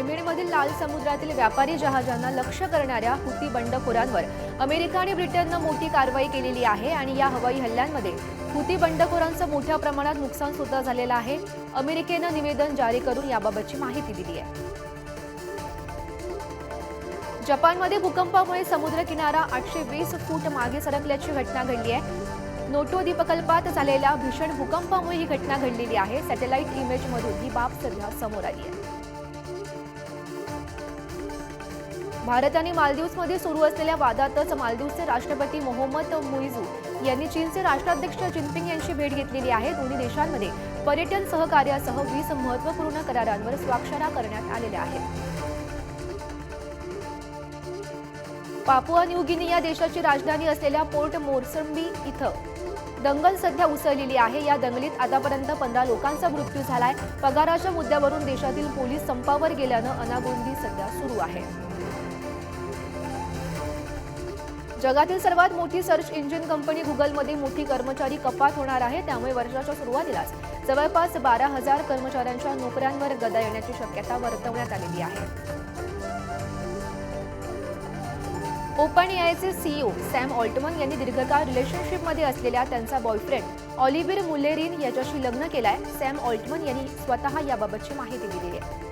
येमेनमधील लाल समुद्रातील व्यापारी जहाजांना लक्ष्य करणाऱ्या हुती बंडखोरांवर अमेरिका आणि ब्रिटननं मोठी कारवाई केलेली आहे आणि या हवाई हल्ल्यांमध्ये हुती बंडखोरांचं मोठ्या प्रमाणात नुकसान सुद्धा झालेलं आहे. अमेरिकेनं निवेदन जारी करून याबाबतची माहिती दिली आहे. जपानमध्ये भूकंपामुळे समुद्र किनारा आठशे वीस फूट मागे सरकल्याची घटना घडली आहे. नोटो द्वीपकल्पात झालेल्या भीषण भूकंपामुळे ही घटना घडलेली आहे. सॅटेलाइट इमेजमधून ही बाब सध्या समोर आली आहे. भारत आणि मालदीव्समध्ये सुरू असलेल्या वादातच मालदीवचे राष्ट्रपती मोहम्मद मुईझू यांनी चीनचे राष्ट्राध्यक्ष जिनपिंग यांची भेट घेतलेली आहे. दोन्ही देशांमध्ये पर्यटन सहकार्यासह वीस महत्त्वपूर्ण करारांवर स्वाक्षऱ्या करण्यात आलेल्या आहेत. पापुआ न्यू गिनी या देशाची राजधानी असलेल्या पोर्ट मोरसंबी इथं. दंगल सध्या उसळलेली आहे. या दंगलीत आतापर्यंत पंधरा लोकांचा मृत्यू झालाय. पगाराच्या मुद्द्यावरून देशातील पोलीस संपावर गेल्यानं अनागोंदी सध्या सुरू आहे. जगातील सर्वात मोठी सर्च इंजिन कंपनी गुगलमध्ये मोठी कर्मचारी कपात होणार आहे. त्यामुळे वर्षाच्या सुरुवातीलाच जवळपास बारा हजार कर्मचाऱ्यांच्या नोकऱ्यांवर गदा येण्याची शक्यता वर्तवण्यात आलेली आहे. ओपन एआयचे सीईओ सॅम ऑल्टमन यांनी दीर्घकाळ रिलेशनशिपमध्ये असलेल्या त्यांचा बॉयफ्रेंड ऑलिव्हिर मुलेरिन याच्याशी लग्न केलाय. सॅम ऑल्टमन यांनी स्वतः याबाबतची माहिती दिली आहे.